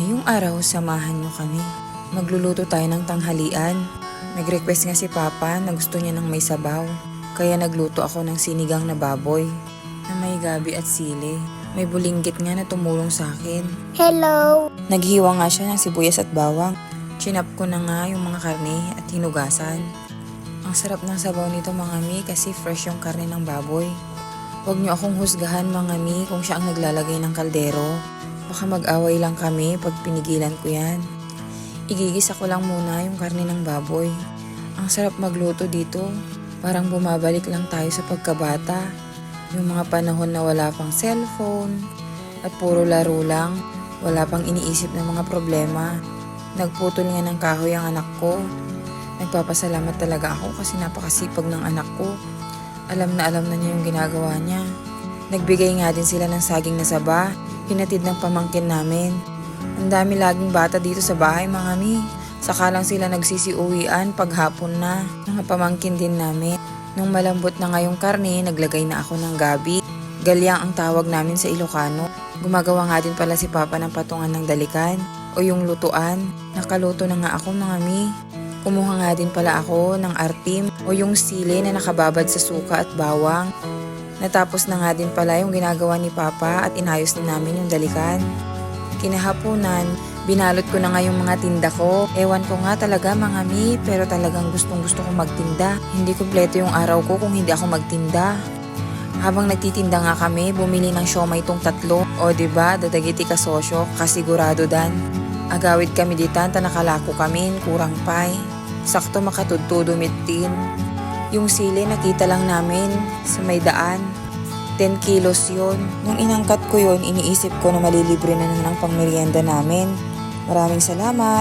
Ngayong araw, samahan nyo kami. Magluluto tayo ng tanghalian. Nag-request nga si Papa na gusto niya ng may sabaw. Kaya nagluto ako ng sinigang na baboy na may gabi at sili. May bulinggit nga na tumulong sa akin. Hello. Naghiwa nga siya ng sibuyas at bawang. Chinap ko na nga yung mga karne at hinugasan. Ang sarap ng sabaw nito mga mi kasi fresh yung karne ng baboy. Huwag niyo akong husgahan mga mi kung siya ang naglalagay ng kaldero. Baka mag-away lang kami pag pinigilan ko yan. Igigisa ko lang muna yung karne ng baboy. Ang sarap magluto dito. Parang bumabalik lang tayo sa pagkabata. Yung mga panahon na wala pang cellphone at puro laro lang. Wala pang iniisip ng mga problema. Nagputol nga ng kahoy ang anak ko. Nagpapasalamat talaga ako kasi napakasipag ng anak ko. Alam na alam na niya yung ginagawa niya. Nagbigay nga din sila ng saging na saba. Hinatid ng pamangkin namin. Ang dami laging bata dito sa bahay mga mi. Saka lang sila nagsisiuwian pag hapon na. Mga pamangkin din namin. Nung malambot na nga yung karne, naglagay na ako ng gabi. Galyang ang tawag namin sa Ilocano. Gumagawa nga din pala si Papa ng patungan ng dalikan o yung lutuan. Nakaluto na nga ako mga mi. Kumuha nga din pala ako ng artim o yung sili na nakababad sa suka at bawang. Natapos na nga din pala yung ginagawa ni Papa at inayos na namin yung dalikan. Kinahaponan, binalot ko na nga yung mga tinda ko. Ewan ko nga talaga mga mi, pero talagang gustong gusto ko magtinda. Hindi kumpleto yung araw ko kung hindi ako magtinda. Habang nagtitinda nga kami, bumili ng siomay tong tatlo. O ba diba, dadagiti ka sosyo, kasigurado dan. Agawid kami ditan, ta nakalako kami, kurang pay. Sakto makatudtudo mitin. Yung sili nakita lang namin sa may daan. 10 kilos yun. Nung inangkat ko yun, iniisip ko na malilibre na ang pangmerienda namin. Maraming salamat.